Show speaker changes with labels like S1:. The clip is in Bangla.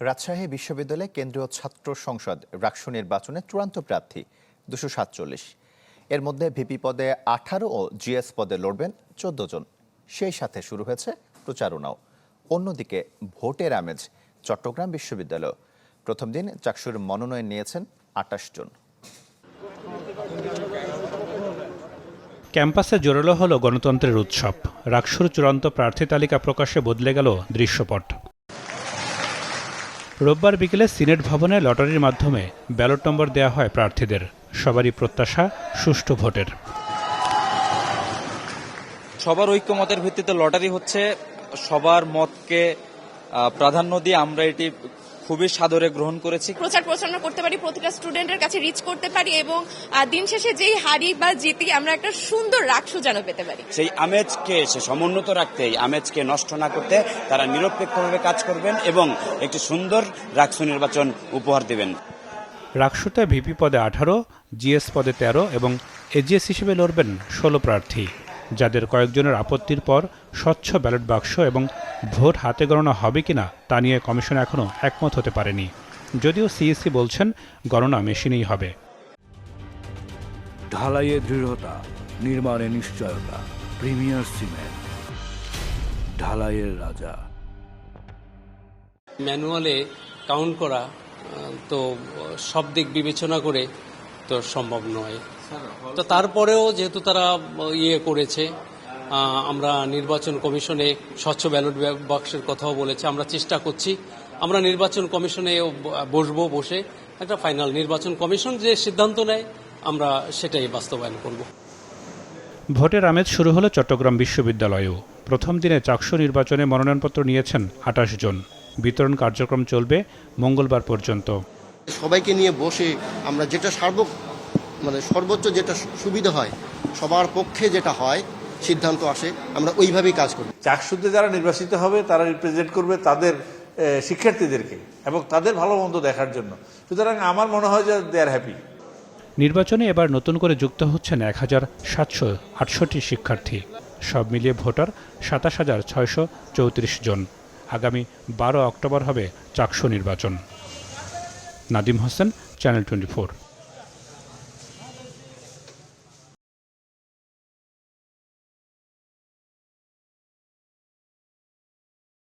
S1: রাজশাহী বিশ্ববিদ্যালয়ে কেন্দ্রীয় ছাত্র সংসদ রাকসু নির্বাচনে চূড়ান্ত প্রার্থী দুশো সাতচল্লিশ। এর মধ্যে ভিপি পদে আঠারো ও জিএস পদে লড়বেন চোদ্দ জন। সেই সাথে শুরু হয়েছে প্রচারণাও। অন্যদিকে ভোটের আমেজ, চট্টগ্রাম বিশ্ববিদ্যালয়। প্রথম দিন চাকসুর মনোনয়ন নিয়েছেন আটাশ জন।
S2: ক্যাম্পাসে জোরালো হলো গণতন্ত্রের উৎসব। রাকসুর চূড়ান্ত প্রার্থী তালিকা প্রকাশে বদলে গেল দৃশ্যপট। রোববার বিকেলে সিনেট ভবনে লটারির মাধ্যমে ব্যালট নম্বর দেওয়া হয় প্রার্থীদের। সবারই প্রত্যাশা সুষ্ঠু ভোটের।
S3: সবার ঐক্যমতের ভিত্তিতে লটারি হচ্ছে। সবার মতকে প্রাধান্য দিয়ে আমরা এটি খুবই সাদরে গ্রহণ করেছি।
S4: প্রচার প্রচারণা করতে পারি প্রতিটা স্টুডেন্টের কাছে রিচ করতে পারি এবং দিন শেষে যেই হারি বা জিতি আমরা একটা সুন্দর রাক্ষু যেন পেতে পারি।
S5: সেই আমেজকে সে সমুন্নত রাখতে এই আমেজকে নষ্ট না করতে তারা নিরপেক্ষভাবে কাজ করবেন এবং একটি সুন্দর রাকসু নির্বাচন উপহার দেবেন।
S2: রাকসুতে ভিপি পদে আঠারো জিএস পদে তেরো এবং এজিএস হিসেবে লড়বেন ষোলো প্রার্থী যাদের কয়েকজনের আপত্তির পর স্বচ্ছ ব্যালট বাক্স এবং ভোট হাতে গণনা হবে কিনা তা নিয়ে কমিশন এখনও একমত হতে পারেনি। যদিও সিইসি বলছেন গণনা মেশিনেই হবে।
S6: ঢালাইয়ে দৃঢ়তা নির্মাণে নিশ্চয়তা প্রিমিয়ার সিমেন্ট। ঢালাইয়ের রাজা।
S7: ম্যানুয়ালে কাউন্ট করা তো সব দিক বিবেচনা করে তো সম্ভব নয়। তো তারপরেও যেহেতু তারা ইয়ে করেছে আমরা নির্বাচন কমিশনে স্বচ্ছ ব্যালট বাক্সের কথাও বলেছি আমরা চেষ্টা করছি। আমরা নির্বাচন কমিশনে বসবো বসে একটা ফাইনাল নির্বাচন কমিশন যে সিদ্ধান্ত নেয় আমরা সেটাই বাস্তবায়ন করব।
S2: ভোটের আমেজ শুরু হলো চট্টগ্রাম বিশ্ববিদ্যালয়েও। প্রথম দিনে চাকসু নির্বাচনে মনোনয়নপত্র নিয়েছেন আটাশ জন। বিতরণ কার্যক্রম চলবে মঙ্গলবার পর্যন্ত।
S8: সবাইকে নিয়ে বসে আমরা যেটা সার্ব মানে সর্বোচ্চ যেটা সুবিধা হয় সবার পক্ষে যেটা হয় সিদ্ধান্ত আসে আমরা ওইভাবেই কাজ করি।
S9: চাকসুতে যারা নির্বাচিত হবে তারা রিপ্রেজেন্ট করবে তাদের শিক্ষার্থীদেরকে এবং তাদের ভালো মন্দ দেখার জন্য। সুতরাং আমার মনে হয় যে দে আর হ্যাপি
S2: নির্বাচনে এবার নতুন করে যুক্ত হচ্ছেন এক হাজার সাতশো আটষট্টি শিক্ষার্থী। সব মিলিয়ে ভোটার সাতাশ হাজার ছয়শো চৌত্রিশ জন। আগামী বারো অক্টোবর হবে চাকসু নির্বাচন। Nadim Hossain channel twenty